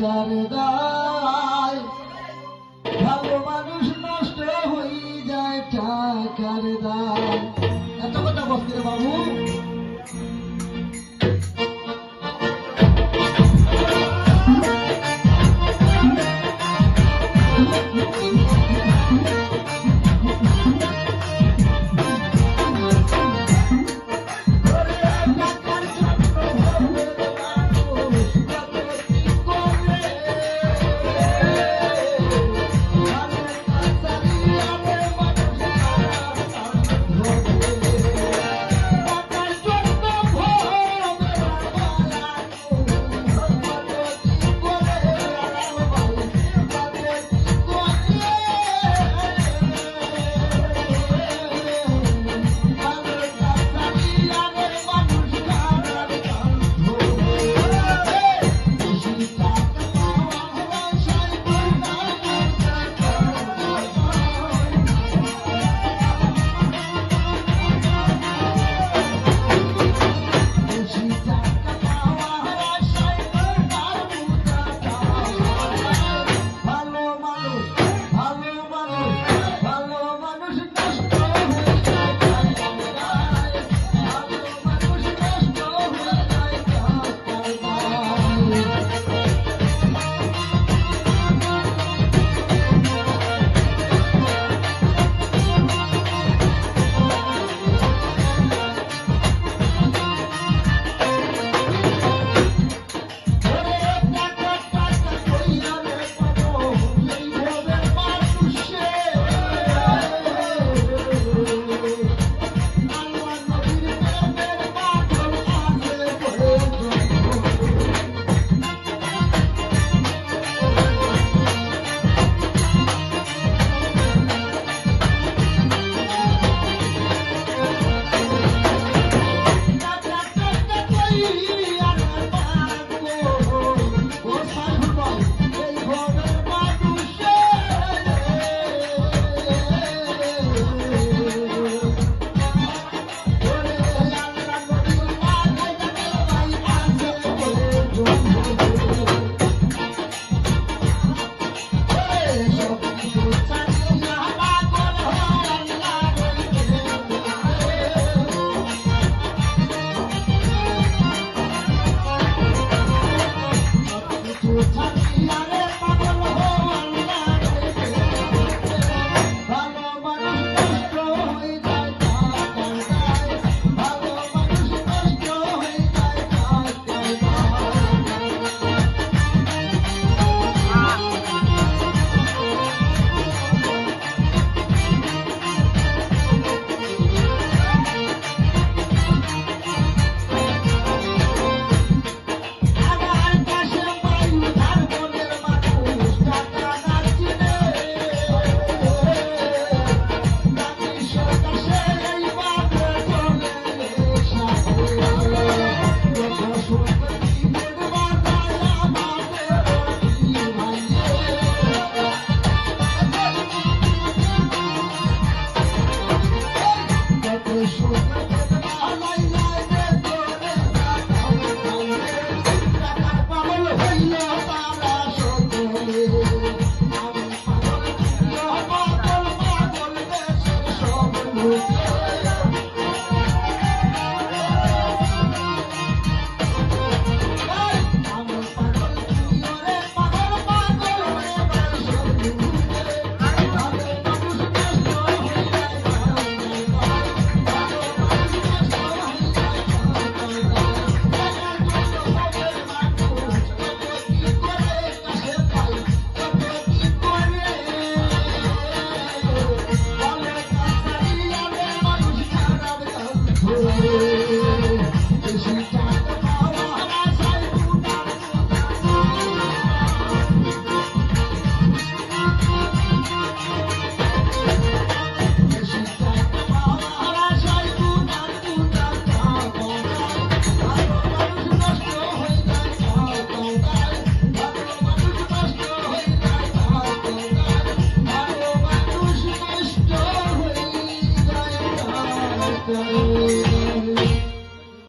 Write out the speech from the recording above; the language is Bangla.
রাজার দায়। ভালো মানুষ নষ্ট হয়ে যায় টাকার দায়। এত কথা বলছি রে বাবু। Nana. you.